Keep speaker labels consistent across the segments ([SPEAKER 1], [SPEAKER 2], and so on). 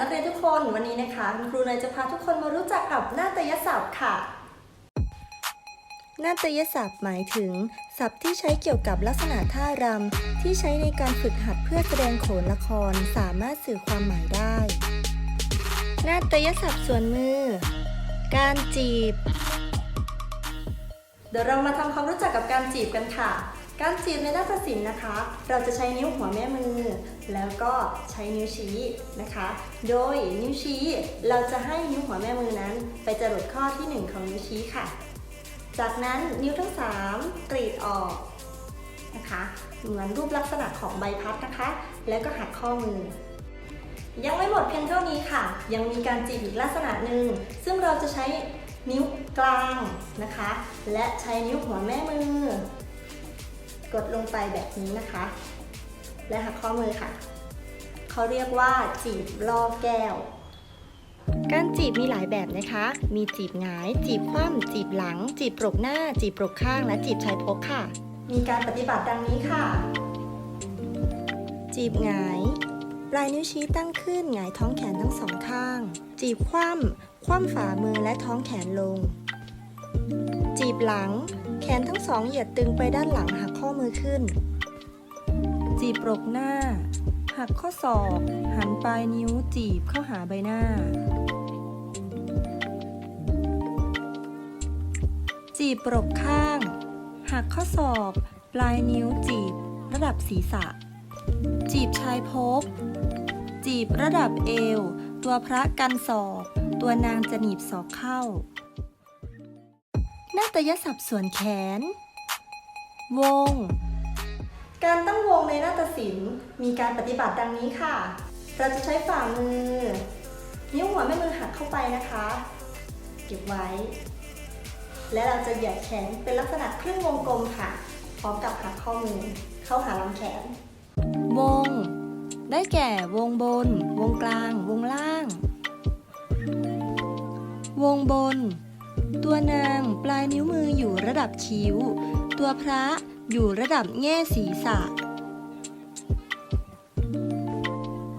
[SPEAKER 1] นักเรียนทุกคนวันนี้นะคะคุณครูเน
[SPEAKER 2] ยจะพาทุกคนมารู้จักกับนาตยศัพท์ค่ะ นาตยศัพท์หมายถึง ศัพท์ที่ใช้เกี่ยวกับลักษณะท่ารำที่ใช้ในการฝึกหัดเพื่อแสดงโขนละครสามารถสื่อความหมายได้ นาตยศัพท์ส่วนมือ การจีบ
[SPEAKER 1] เดี๋ยวเรามาทำความรู้จักกับการจีบกันค่ะ การจีบในนาฏศิลป์นะคะ เราจะใช้นิ้วหัวแม่มือ แล้วก็ใช้นิ้วชี้นะคะ โดยนิ้วชี้เราจะให้นิ้วหัวแม่มือนั้น ไปจรดข้อที่ 1 ของนิ้วชี้ค่ะ จากนั้นนิ้วทั้ง 3 กรีดออกนะคะ เหมือนรูปลักษณะของใบพัดนะคะ แล้วก็หักข้อมือ ยังไม่หมดเพียงเท่านี้ค่ะ ยังมีการจีบอีกลักษณะหนึ่งซึ่งเราจะใช้นิ้วกลางนะคะ และใช้นิ้วหัวแม่มือ กดลงไปแบบนี้นะคะ และหักข้อมือค่ะ เขาเรียกว่าจีบล่อแก้ว
[SPEAKER 2] การจีบมีหลายแบบนะคะ มีจีบหงาย จีบคว่ำจีบหลัง จีบปรกหน้า จีบปรกข้าง และจีบชายพกค่ะ
[SPEAKER 1] มีการปฏิบัติดังนี้ค่ะ
[SPEAKER 2] จีบหงายปลายนิ้วชี้ตั้งขึ้นหงายท้องแขนทั้งสองข้าง จีบคว่ำคว่ำฝ่ามือและท้องแขนลง จีบหลัง นทั้งสองเหยียดตึงไปด้านหลังหักข้อมือขึ้น จีบปรกหน้า หักข้อศอก หันปลายนิ้วจีบเข้าหาใบหน้า จีบปรกข้าง หักข้อศอก ปลายนิ้วจีบ ระดับศีรษะ จีบชายพกจีบระดับเอว ตัวพระกันศอก ตัวนางจะหนีบศอกเข้า นาฏยศัพท์ส่วนแขน วง
[SPEAKER 1] การตั้งวงในนาฏศิลป์มีการปฏิบัติดังนี้ค่ะ เราจะใช้ฝ่ามือ นิ้วหัวแม่มือหักเข้าไปนะคะ เก็บไว้ และเราจะเหยียดแขนเป็นลักษณะครึ่งวงกลมค่ะ พร้อมกับหักข้อมือเข้าหาลำแขน
[SPEAKER 2] วง ได้แก่วงบน วงกลาง วงล่าง วงบน ตัวนางปลายนิ้วมืออยู่ระดับคิ้ว ตัวพระอยู่ระดับแง่ศีรษะ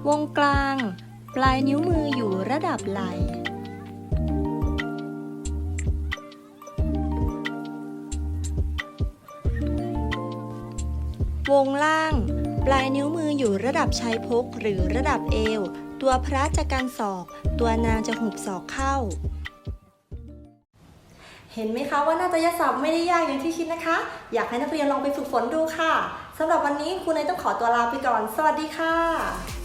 [SPEAKER 2] วงกลาง ปลายนิ้วมืออยู่ระดับไหล่วงล่าง ปลายนิ้วมืออยู่ระดับชายพกหรือระดับเอว ตัวพระจะกันศอก ตัวนางจะหุบศอกเข้า
[SPEAKER 1] เห็นไหมคะว่านาฏยศัพท์ไม่ได้ยากอย่างที่คิดนะคะ อยากให้นักเรียนลองไปฝึกฝนดูค่ะสำหรับวันนี้ครูเนยต้องขอตัวลาไปก่อน สวัสดีค่ะ